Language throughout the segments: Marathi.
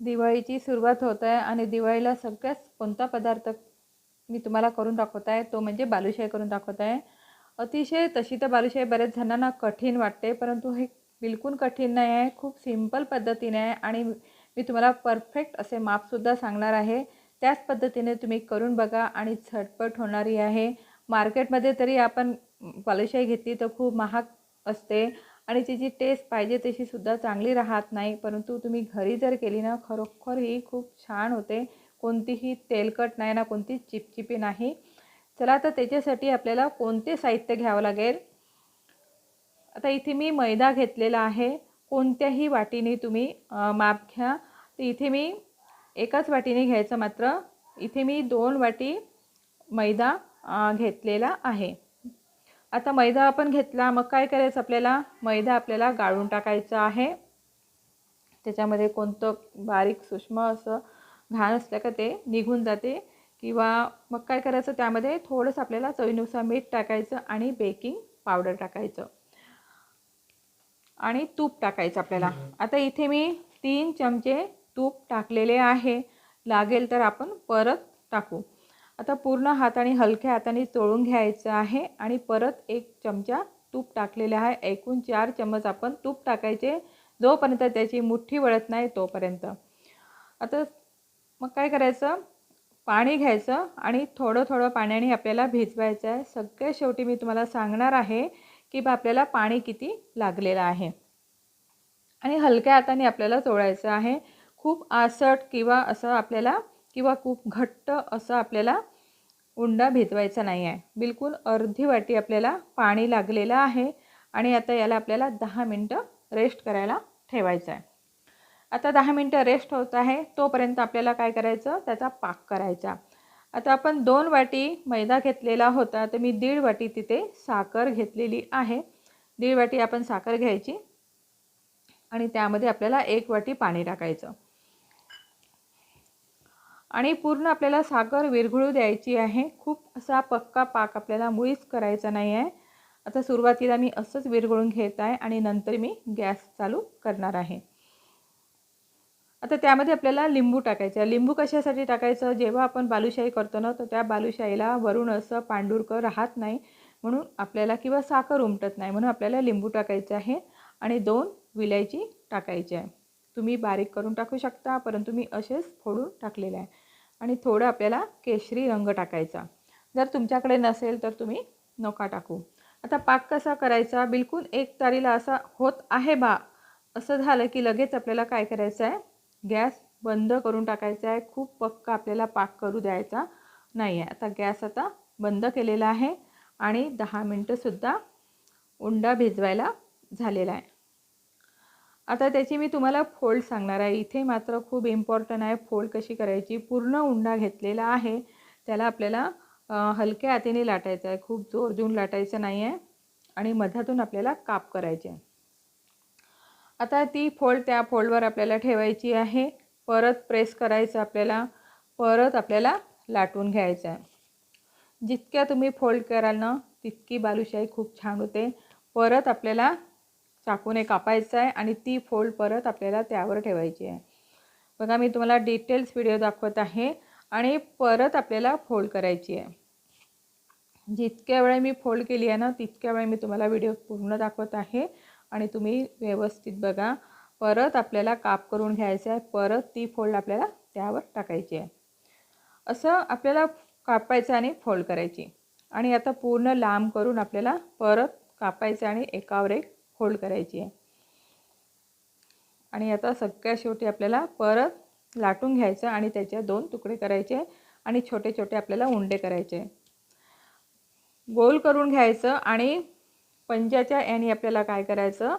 दिवाळीची सुरुवात होत आहे आणि दिवाळीला सगळ्यात कोणता पदार्थ मी तुम्हाला करून दाखवत आहे? तो म्हणजे बालुशाही करून दाखवत आहे. अतिशय तशी तर बालुशाही बऱ्याच जणांना कठीण वाटते परंतु हे बिलकुल कठीण नाही आहे. खूप सिंपल पद्धतीने आहे आणि मी तुम्हाला परफेक्ट असे मापसुद्धा सांगणार आहे. त्याच पद्धतीने तुम्ही करून बघा आणि झटपट होणारी आहे. मार्केटमध्ये तरी आपण बालुशाही घेतली तर खूप महाग असते. आणि तिची टेस्ट पाहिजे तशी सुद्धा चांगली राहत नाही. परंतु तुम्ही घरी जर केली ना खरोखर ही खूप छान होते. कोणतीही तेलकट नाही ना कोणती चिपचिपी नाही. चला तर त्याच्यासाठी आपल्याला कोणते साहित्य घ्यावं लागेल? आता इथे मी मैदा घेतलेला आहे. कोणत्याही वाटीने तुम्ही माप घ्या. तर इथे मी एकाच वाटीने घ्यायचं मात्र. इथे मी दोन वाटी मैदा घेतलेला आहे. आता मैदा आपण घेतला. मग काय करायचं आपल्याला? मैदा आपल्याला गाळून टाकायचा आहे. त्याच्यामध्ये कोणतं बारीक सूक्ष्म असं घाण असलं का ते निघून जाते. किंवा मग काय करायचं? त्यामध्ये थोडंसं आपल्याला चवीनुसार मीठ टाकायचं आणि बेकिंग पावडर टाकायचं. आणि तूप टाकायचं आपल्याला. आता इथे मी तीन चमचे तूप टाकलेले आहे. लागेल तर आपण परत टाकू. आता पूर्ण हाताने हलक्या हाताने चोळून घ्यायचं आहे आणि परत एक चमचा तूप टाकलेले आहे. एकूण चार चम्मच आपण तूप टाकायचे. जोपर्यंत त्याची मुठ्ठी वळत नाही तोपर्यंत. आता मग काय करायचं? पाणी घ्यायचं आणि थोडं थोडं पाण्याने आपल्याला भिजवायचं आहे. सगळ्या शेवटी मी तुम्हाला सांगणार आहे की बा आपल्याला पाणी किती लागलेलं आहे. आणि हलक्या हाताने आपल्याला चोळायचं आहे. खूप आसट किंवा असं आपल्याला किंवा खूप घट्ट असं आपल्याला उंडा भिजवायचा नाही आहे. बिलकुल अर्धी वाटी आपल्याला पाणी लागलेलं आहे आणि आता याला आपल्याला दहा मिनटं रेस्ट करायला ठेवायचं आहे. आता दहा मिनटं रेस्ट होत आहे तोपर्यंत आपल्याला काय करायचं? त्याचा पाक करायचा. आता आपण दोन वाटी मैदा घेतलेला होता तर मी दीड वाटी तिथे साखर घेतलेली आहे. दीड वाटी आपण साखर घ्यायची आणि त्यामध्ये आपल्याला एक वाटी पाणी टाकायचं. आणि पूर्ण आपल्याला साखर विरघळू द्यायची आहे. खूप असा पक्का पाक आपल्याला मुळीच करायचा नाही आहे. आता सुरुवातीला मी असंच विरघळून घेत आहे आणि नंतर मी गॅस चालू करणार आहे. आता त्यामध्ये आपल्याला लिंबू टाकायचं आहे. लिंबू कशासाठी टाकायचं? जेव्हा आपण बालुशाही करतो ना तर त्या बालुशाहीला वरून असं पांडुरकं राहत नाही. म्हणून आपल्याला किंवा साखर उमटत नाही. म्हणून आपल्याला लिंबू टाकायचं आहे आणि दोन विलायची टाकायची आहे. तुम्ही बारीक करून टाकू शकता परंतु मी असेच फोडून टाकलेले आहे. आणि थोडं आपल्याला केशरी रंग टाकायचा. जर तुमच्याकडे नसेल तर तुम्ही नका टाकू. आता पाक कसा करायचा? बिलकुल एक तारीला असा होत आहे बा. असं झालं की लगेच आपल्याला काय करायचं आहे? गॅस बंद करून टाकायचा आहे. खूप पक्का आपल्याला पाक करू द्यायचा नाही आहे आता गॅस आता बंद केलेला आहे आणि दहा मिनटंसुद्धा उंडा भिजवायला झालेला आहे. आता त्याची मी तुम्हाला फोल्ड सांगणार आहे. इथे मात्र खूप इम्पॉर्टंट आहे फोल्ड कशी करायची? पूर्ण उंडा घेतलेला आहे. त्याला आपल्याला हलक्या हातीने लाटायचं आहे. खूप जोर देऊन लाटायचं नाही आहे. आणि मधातून आपल्याला काप करायचे आता ती फोल्ड त्या फोल्डवर आपल्याला ठेवायची आहे. परत प्रेस करायचं आपल्याला. परत आपल्याला लाटून घ्यायचं आहे. जितक्या तुम्ही फोल्ड कराल ना तितकी बालुशाही खूप छान होते. परत आपल्याला चाकूने कापायचं आहे आणि ती फोल्ड परत आपल्याला त्यावर ठेवायची आहे. बघा मी तुम्हाला डिटेल्स व्हिडिओ दाखवत आहे आणि परत आपल्याला फोल्ड करायची आहे. जितक्या वेळा मी फोल्ड केली आहे ना तितक्या वेळा मी तुम्हाला व्हिडिओ पूर्ण दाखवत आहे आणि तुम्ही व्यवस्थित बघा परत आपल्याला काप करून घ्यायचं आहे परत ती फोल्ड आपल्याला त्यावर टाकायची आहे. असं आपल्याला कापायचं आणि फोल्ड करायची. आणि आता पूर्ण लांब करून आपल्याला परत कापायचं आणि एकावर एक फोल्ड करायची आहे. आणि आता सगळ्या शेवटी आपल्याला परत लाटून घ्यायचं आणि त्याचे दोन तुकडे करायचे आणि छोटे छोटे आपल्याला उंडे करायचे गोल करून घ्यायचं आणि पंजाच्या याने आपल्याला काय करायचं?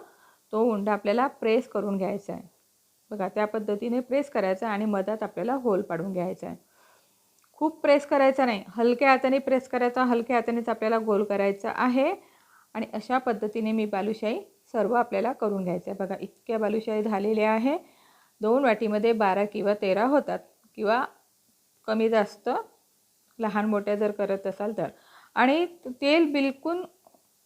तो उंडा आपल्याला प्रेस करून घ्यायचा आहे. बघा त्या पद्धतीने प्रेस करायचा आणि मधात आपल्याला होल पाडून घ्यायचा आहे. खूप प्रेस करायचा नाही. हलक्या हाताने प्रेस करायचा हलक्या हातानेच आपल्याला गोल करायचा आहे. आणि अशा पद्धतीने मी बालुशाही सर्व आपल्याला करून घ्यायचं. आहे बघा इतक्या बालुशाही झालेल्या आहे. दोन वाटीमध्ये बारा किंवा तेरा होतात किंवा कमी जास्त लहान मोठ्या जर करत असाल तर. आणि तेल बिलकुल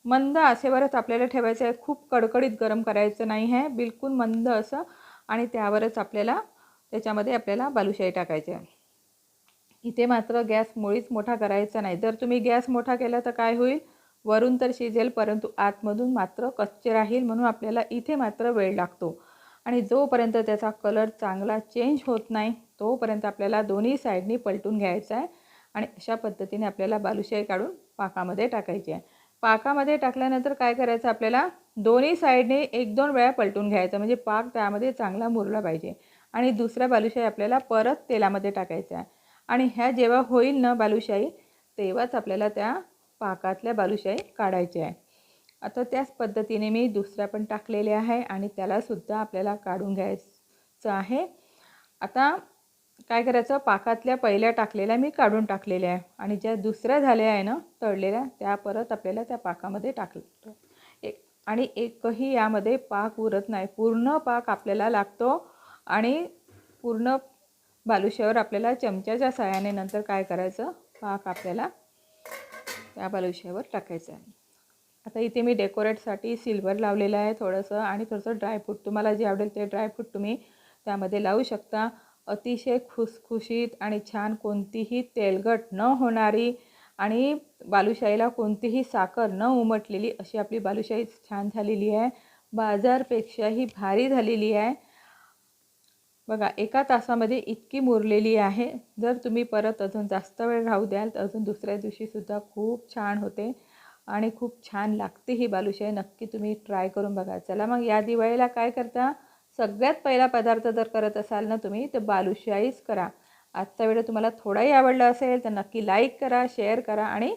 मंद असेवरच आपल्याला ठेवायचं आहे. खूप कडकडीत गरम करायचं नाही आहे. बिलकुल मंद असं आणि त्यावरच आपल्याला त्याच्यामध्ये आपल्याला बालुशाही टाकायची आहे. इथे मात्र गॅस मुळीच मोठा करायचा नाही. जर तुम्ही गॅस मोठा केला तर काय होईल? वरून तर शिजेल परंतु आतमधून मात्र कच्चे राहील म्हणून आपल्याला इथे मात्र वेळ लागतो. आणि जोपर्यंत त्याचा कलर चांगला चेंज होत नाही तोपर्यंत आपल्याला दोन्ही साईडनी पलटून घ्यायचा आहे. आणि अशा पद्धतीने आपल्याला बालुशाही काढून पाकामध्ये टाकायची आहे. पाकामध्ये टाकल्यानंतर काय करायचं आपल्याला? दोन्ही साईडने एक दोन वेळा पलटून घ्यायचं म्हणजे पाक त्यामध्ये चांगला मुरला पाहिजे. आणि दुसऱ्या बालुशाही आपल्याला परत तेलामध्ये टाकायचं आहे. आणि ह्या जेव्हा होईल ना बालुशाही तेव्हाच आपल्याला त्या पाकातल्या बालुशाही काढायच्या आहे. आता त्याच पद्धतीने मी दुसऱ्या पण टाकलेले आहे आणि त्यालासुद्धा आपल्याला काढून घ्यायचं आहे. आता काय करायचं? पाकातल्या पहिल्या टाकलेल्या मी काढून टाकलेल्या आहे आणि ज्या दुसऱ्या झाल्या आहे ना तळलेल्या त्या परत आपल्याला त्या पाकामध्ये टाकलं एक आणि एकही यामध्ये पाक उरत नाही. पूर्ण पाक आपल्याला लागतो आणि पूर्ण बालुशावर आपल्याला चमच्याच्या साह्याने नंतर काय करायचं? पाक आपल्याला त्या बालुशावर टाकायचं आहे. आता इथे मी डेकोरेटसाठी सिल्वर लावलेलं आहे थोडंसं आणि थोडंसं ड्रायफ्रूट तुम्हाला जे आवडेल ते ड्रायफ्रूट तुम्ही त्यामध्ये लावू शकता. अतिशय खुसखुशीत आणि छान कोणतीही तेलगट न होणारी आणि बालुशाहीला कोणतीही साखर न उमटलेली अशी आपली बालुशाही छान झालेली आहे. बाजारपेक्षाही भारी झालेली आहे. बघा एका तासामध्ये इतकी मुरलेली आहे. जर तुम्ही परत अजून जास्त वेळ राहू द्याल तर अजून दुसऱ्या दिवशीसुद्धा खूप छान होते आणि खूप छान लागते ही बालुशाही. नक्की तुम्ही ट्राय करून बघा. चला मग या दिवाळीला काय करता? सगळ्यात पहिला पदार्थ जर करत असाल ना तुम्ही तर बालुशाहीच करा. आजचा व्हिडिओ तुम्हाला थोडाही आवडला असेल तर नक्की लाईक करा शेअर करा आणि